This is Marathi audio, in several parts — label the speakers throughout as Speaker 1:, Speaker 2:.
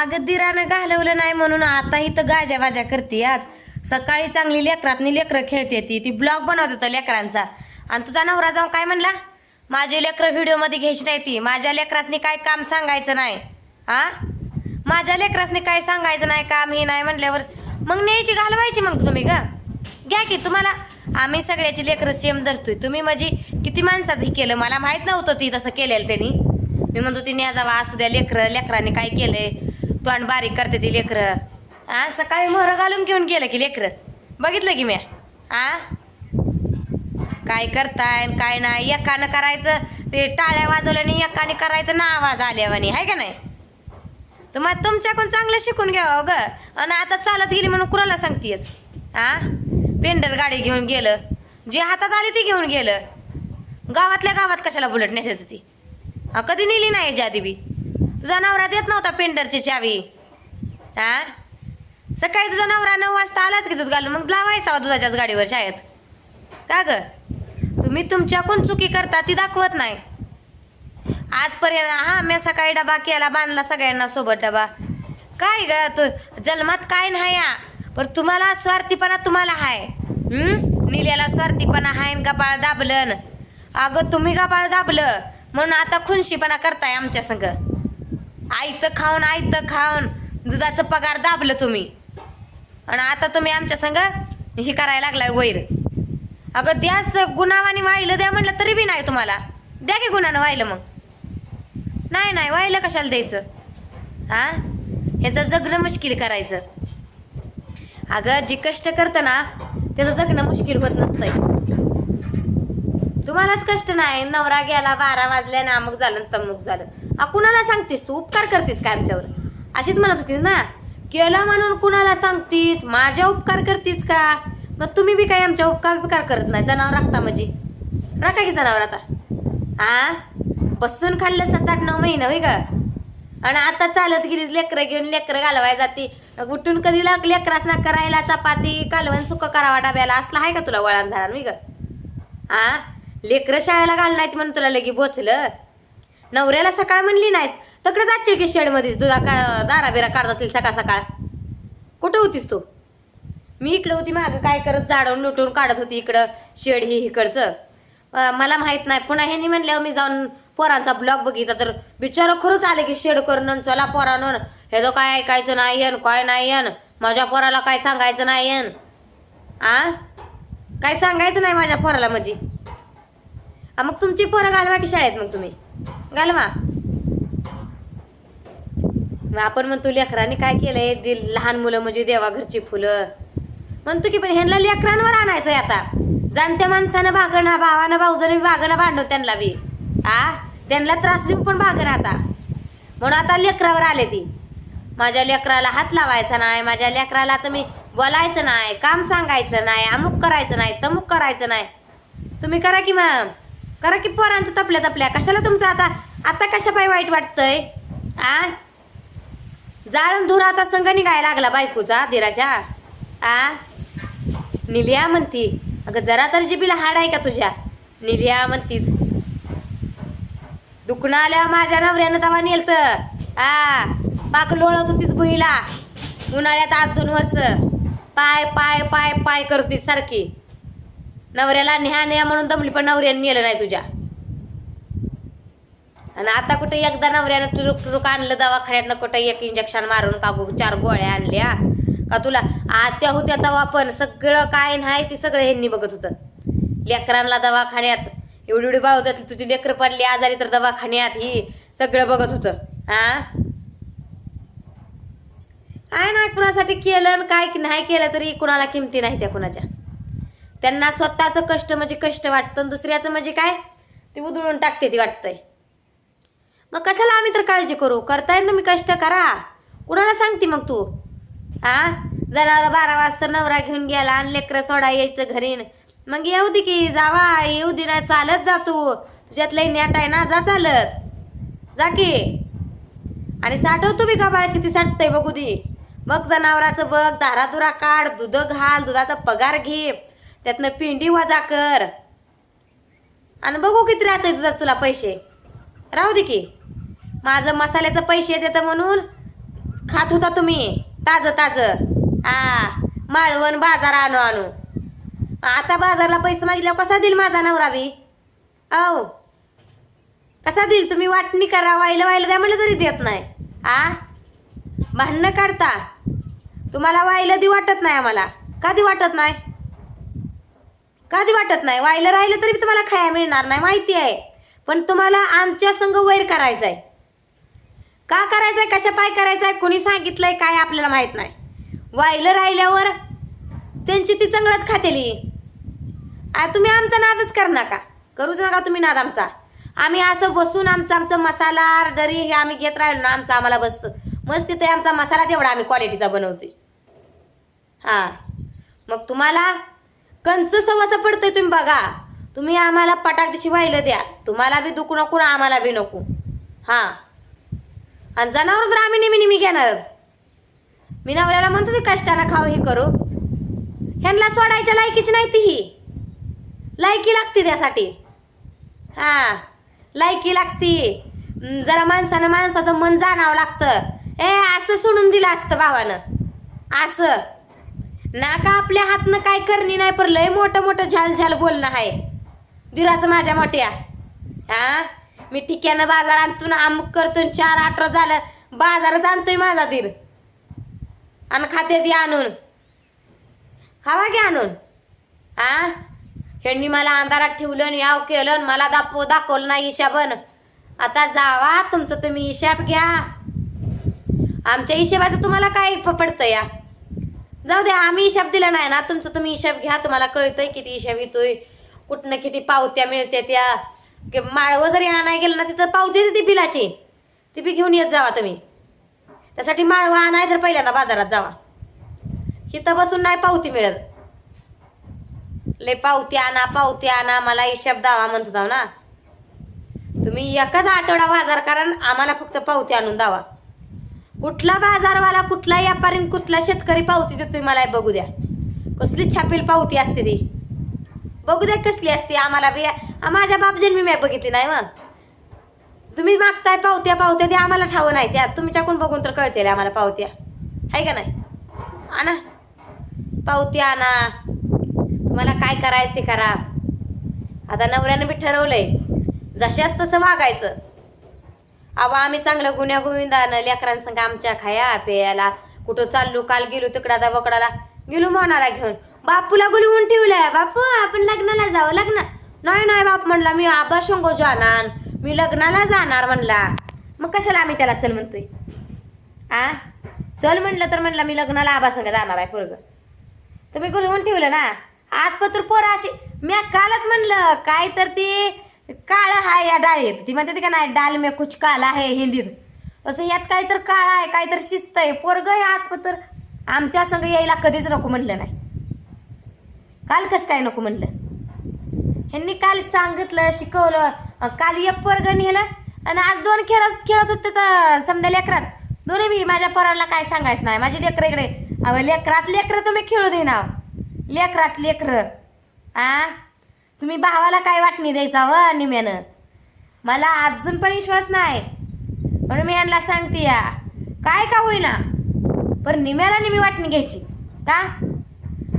Speaker 1: अगं दिरानं घालवलं नाही म्हणून आता इथं गाज्या बाज्या करते आज. सकाळी चांगली लेकरातनी लेकरं खेळते ती. ती ब्लॉग बनवत होता लेकरांचा. आणि तुझा नवरा जाऊन काय म्हणला? माझी लेकरं व्हिडिओमध्ये घ्यायची नाही ती. माझ्या लेकरासनी काय काम सांगायचं नाही. हा माझ्या लेकरासनी काय सांगायचं नाही काम हे नाही म्हणल्यावर मग न्यायची घालवायची मग तुम्ही ग. घ्या की तुम्हाला. आम्ही सगळ्याची लेकरं सेम धरतोय. तुम्ही माझी किती माणसाचं हे केलं? मला माहीत नव्हतं ती तसं केलेलं त्यांनी. मी म्हणतो ती न्या जावा असू द्या लेकरं लेकराने काय केलंय? तोंड बारीक करते ती लेकरं. आ सकाळी मोहरं घालून घेऊन गेलं की लेकरं. बघितलं की मी आ? काय करताय आणि काय नाही एकानं करायचं ते टाळ्या वाजवल्याने एकाने करायचं ना आवाज आल्यावानी आहे का नाही? तर मग तुमच्याकडून चांगलं शिकून घ्यावं हो ग. आणि आता चालत गेली म्हणून कुणाला सांगतेस आ? पेंडर गाडी घेऊन गेलं. जे हातात आली ती घेऊन गेलं. गावातल्या गावात कशाला बुलेट नेत ती हा कधी नेली नाही याच्या आधी बी? तुझा नवरा देत नव्हता पेंडरची चावी. हा? सकाळी तुझा नवरा नऊ वाजता आलाच की दूध घालून मग लावायचा दुधाच्याच गाडीवर शाळेत. का ग? तुम्ही तुमच्याकडून चुकी करता ती दाखवत नाही. आजपर्यंत हा मी सकाळी डबा केला बांधला सगळ्यांना सोबत डबा. काय ग तू जन्मात काय नाही या पण तुम्हाला स्वार्थीपणा तुम्हाला हाय. हम्म? निल्याला स्वार्थीपणा हाय न गपाळ दाबलं न. अगं तुम्ही गपाळ दाबलं. म्हणून आता खुनशीपणा करताय आमच्या संग. आईतं खाऊन आईतं खाऊन. दुधाचं पगार दाबलं तुम्ही. आणि आता तुम्ही आमच्या संग हे करायला लागलाय वैर. अगं द्याच गुन्हावानी वाहिलं द्या म्हटलं तरी बी नाही तुम्हाला. द्या की गुन्हानं वाहिलं मग. नाही नाही वाहिलं कशाला द्यायचं? हा ह्याचं जगणं मुश्किल करायचं. अगं जी कष्ट करतं ना त्याचं जगणं मुश्किल होत नसतंय. तुम्हालाच कष्ट नाही. नवरा गेला बारा वाजल्या ना अमुक झालं न तमुक झालं. कुणाला सांगतीस तू? उपकार करतीस काय आमच्यावर? अशीच म्हणत होतीस ना? केलं म्हणून कुणाला सांगतीस? माझ्या उपकार करतीस का? मग तुम्ही बी काय आमच्या उपकार उपकार करत नाही. जनावर राखता म्हणजे. राखा की जनावर आता. हा बसून खाल्लं सात आठ नऊ महिना होय का? आणि आता चालत गेलीस लेकरं घेऊन लेकरं घालवाय जाते. उठून कधी लाग लेकरासना करायला चपाती कालवण सुकं करावा डाब्याला. असला आहे का तुला वळण धारण मी ग हा लेकरं शाळेला घालणार म्हणून तुला लगी बोचलं नवऱ्याला सकाळ म्हणली नाहीस? तकडे जाशील की शेडमध्ये दुधा का दारा बिरा काढत जातील सकाळ सकाळ? कुठं होतीस तू? मी इकडे होती मागं. काय करत? झाडून लुटून काढत होती इकडं. शेड ही इकडचं. मला माहीत नाही. पुन्हा ह्यांनी म्हणल्यावर मी जाऊन पोरांचा ब्लॉग बघितला. तर बिचारं खरंच आले की शेड करून चला पोरानं हे जो काय ऐकायचं नाही येन काय नाही येन माझ्या पोराला काय सांगायचं नाही येन आ? काय सांगायचं नाही माझ्या पोराला म्हणजे? मग तुमची पोरं घालवा की शाळेत मग तुम्ही? घालवा मग आपण म्हणतो लेकरांनी काय केलंय? दिल लहान मुलं म्हणजे देवाघरची फुलं. म्हणतो की पण ह्यांना लेकरांवर आणायचंय आता. जाणत्या माणसानं भागणं भावानं भाऊजाने भागणं भांडव त्यांना बी. आ? त्यांना त्रास देऊ पण भागणं आता. म्हणून आता लेकरावर आले ती. माझ्या लेकराला हात लावायचा नाही माझ्या लेकराला तुम्ही बोलायचं नाही काम सांगायचं नाही अमुक करायचं नाही तमुक करायचं नाही. तुम्ही करा की मग. करा की पोरांचं तपल्या तपल्या. कशाला तुमचं आता? आता कशा पाय वाईट वाटतंय? आ? जाळून धुरा आता संघ निघायला लागला बायकोचा धीराच्या. आ? निलिया म्हणती अगं जरा तर जिबीला हाड आहे का तुझ्या? निलिया म्हणतीच. दुखणं आल्या माझ्या नवऱ्यानं तवा नेलत. आ? पाक लोळत होतीच भुईला उन्हाळ्यात आज दोन वर्ष. पाय पाय पाय पाय करत होती सारखी. नवऱ्याला न्या न्या म्हणून दमली पण नवऱ्याने नेलं नाही तुझ्या. आणि आता कुठे एकदा नवऱ्यानं टुरुक टुरुक आणलं दवाखान्यातनं कुठं एक इंजेक्शन मारून का चार गोळ्या आणल्या? का तुला? आत्या होत्या दवा पण सगळं काय नाही ते सगळं ह्यांनी बघत होतं. लेकरांना दवाखान्यात एवढी एवढी बाळ होत्या तुझी लेकरं पडली आजारी तर दवाखान्यात ही सगळं बघत होतं. हा काय नागपुरासाठी कुणासाठी केलं आणि काय नाही केलं तरी कुणाला किमती नाही त्या कुणाच्या? त्यांना स्वतःचं कष्ट म्हणजे कष्ट वाटतं आणि दुसऱ्याचं म्हणजे काय? ते उधळून टाकते ती वाटतंय. मग कशाला आम्ही तर काळजी करू? करताय ना मी कष्ट करा. कुणाला सांगते मग तू? हा जनावर बारा वाजता नवरा घेऊन गेला आणि लेकरं सोडा यायचं घरी. मग येऊ दे की जावा. येऊ दे ना चालत जा तू. तुझ्यात लई नेट आहे ना जा चालत. जा की. आणि साठवतो मी का बाळ? किती साठतंय बघू दे. मग जनावराचं बघ दारा दुरा काढ दुध घाल दुधाचा पगार घे. त्यातनं पिंडी वजा कर. आणि बघू किती राहतंय तुझा तुला पैसे. राहू दे की. माझं मसाल्याचं पैसे देतं म्हणून खात होता तुम्ही. ताजं ताजं. हा माळवण बाजार आणू आणू. आता बाजारला पैसे मागितल्यावर कसा देईल माझा नवरा बी? औ. कसा देईल? तुम्ही वाटणी करा व्हायला व्हायला द्या म्हणलं तरी देत नाही. आ? भांडणं काढता. तुम्हाला व्हायला दी वाटत नाही आम्हाला. का दी वाटत नाही? कधी वाटत नाही? वाहिलं राहिलं तरी तुम्हाला खाया मिळणार नाही माहिती आहे. पण तुम्हाला आमच्या संग वैर करायचा आहे का करायचंय? कशा पाय करायचंय? कोणी सांगितलंय? काय आपल्याला माहीत नाही. वायलं राहिल्यावर त्यांची ती चंगळत खातेली. आ, तुम्ही आमचा नादच कर नका. करूच नका तुम्ही नाद आमचा. आम्ही असं बसून आमचा आमचा मसाला दरी हे आम्ही घेत राहिलो ना आमचं आम्हाला बसतं. मस्त तिथे आमचा मसाला जेवढा आम्ही क्वालिटीचा बनवते हा. मग तुम्हाला कंच सवासा पडतंय तुम्ही बघा. तुम्ही आम्हाला पटाकची व्हायला द्या. तुम्हाला बी दुखू नको ना आम्हाला बी नको. हा. आणि जनावर तर आम्ही नेहमी नेहमी घेणारच. मी नवऱ्याला म्हणतो ते कष्टाला खाऊ हे करू. ह्यांना सोडायच्या लायकीची नाही ती ही. लायकी लागते त्यासाठी. हा. लायकी लागती. जरा माणसानं माणसाचं मन जाणावं लागतं. ए असं सोडून दिलं असतं भावानं. असं. नाका आपल्या हातनं काय करणी नाही पर लय मोठं मोठं झाल झाल बोलणं आहे. दिराचं माझ्या मोठ्या. हा? मी ठिक्यानं बाजार आणतो ना अमुक करतो चार आठ झालं. बाजारच आणतोय माझा दीर. आणि खाते ती आणून. खावा घ्या आणून? आ ह्यांनी मला अंधारात ठेवलं आणि याव केलं आणि मला दाखव दाखवलं नाही हिशाबन. आता जावा तुमचं तुम्ही हिशाब घ्या. आमच्या हिशेबाचं तुम्हाला काय पडतं या? जाऊ द्या आम्ही हिशाब दिला नाही ना. तुमचं तुम्ही हिशाब घ्या तुम्हाला कळतंय किती हिशाब येतोय. कुठनं किती पावत्या मिळते त्या. कि माळवं जरी आणाय गेलं ना तिथं पावती येते ती बिलाची. ती बी घेऊन येत जावा तुम्ही. त्यासाठी माळवं आणाय तर पहिल्यांदा बाजारात जावा. हिथं बसून नाही पावती मिळत. लय पावती आणा पावती आणा मला हिशाब दावा म्हणत होता ना. तुम्ही एकच आठवडा बाजार करा आम्हाला फक्त पावती आणून दावा. कुठला बाजारवाला कुठला व्यापारी कुठला शेतकरी पावती देतोय मला हे बघू द्या. कसली छापील पावती असते ती. बघू द्या कसली असते. आम्हाला बी माझ्या बाप जन्मी मी बघितली नाही मग. तुम्ही मागताय पावत्या पावत्या ते आम्हाला ठाव नाही. त्या तुमच्याकडून बघून तर कळते आम्हाला पावत्या. आहे का नाही? आणा. पावती आणा. तुम्हाला काय करायचं ते करा. आता नवऱ्यानं बी ठरवलंय. जशाच तसं वागायचं. अहो आम्ही चांगलं गुन्ह्या गोविंदानं लेकरांसंग आमच्या खाया प्यायला. कुठं चाललो काल गेलो तिकडाचा वकडाला. गेलो मोनाला घेऊन. बापूला बोलवून ठेवलंय बापू आपण लग्नाला जाऊ लग्न. नाही नाही बाप म्हणला मी आबा शंगो जाणार. मी लग्नाला जाणार म्हणला. मग कशाला आम्ही त्याला चल म्हणतोय? आ? चल म्हणलं तर म्हणला मी लग्नाला आबा संग जाणार आहे पोरग. तुम्ही गुलवून ठेवलं ना. आज पत्र पोरं अशी मी कालच म्हणलं काय तर ते काळं आहे या डाळीत. ती म्हणते का नाही डाल मे कुछ काला आहे हिंदीत. तसं यात काय तर काळ आहे काय तर शिस्त आहे. पोरग आहे आज पत्र आमच्या संग यायला कधीच नको म्हणलं नाही. काल कसं काय नको म्हणलं? ह्यांनी काल सांगितलं शिकवलं काल एक पोरग नेलं आणि आज दोन खेळत खेळत होते तर समजा लेकरात. दोन्ही मी माझ्या पोराला काय सांगायचं नाही. माझे लेकर इकडे. अहो लेकरात लेकरं तुम्ही खेळू देणार लेकरात लेकरं. आ? तुम्ही भावाला काय वाटणी द्यायचा व निम्यानं? मला अजून पण विश्वास नाही. म्हणून मी यांना सांगते या. काय का होईना. पण निम्याला निमी वाटणी घ्यायची का?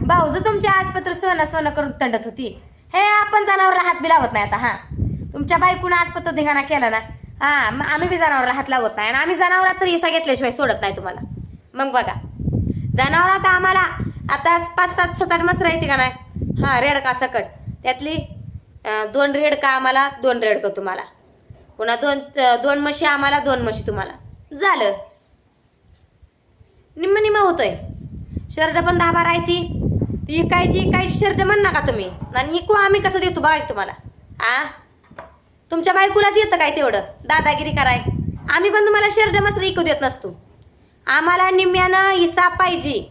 Speaker 1: भाऊज तुमचे आजपत्र सोनं सोनं करून तंडत होती. हे आपण जनावरला हात बी लावत नाही आता हां. तुमच्या बायकून आजपत्र धिंगाणा केला ना. हां मग आम्ही बी जनावरला हात लावत नाही आणि आम्ही जनावरात तर हिस्सा घेतल्याशिवाय सोडत नाही तुम्हाला. मग बघा. जनावरात आम्हाला आता पाच सात सात आठ मसरा येते का नाही? हा रेडका सकट. त्यातली दोन रेड का आम्हाला दोन रेड का तुम्हाला. पुन्हा दोन दोन म्हशी आम्हाला दोन म्हशी तुम्हाला. झालं. निम्म निम्म होतंय. शर्ट पण दहा बारा आहे ती. ती इकायची इकायची शर्ट म्हण नका तुम्ही. आणि इकू आम्ही कसं देतो बघा तुम्हाला. आ? तुमच्या बायकोलाच येतं काय तेवढं? दादागिरी कराय. आम्ही पण तुम्हाला शर्ट मस्त इकू देत नसतो. आम्हाला निम्म्यानं हिसाब पाहिजे.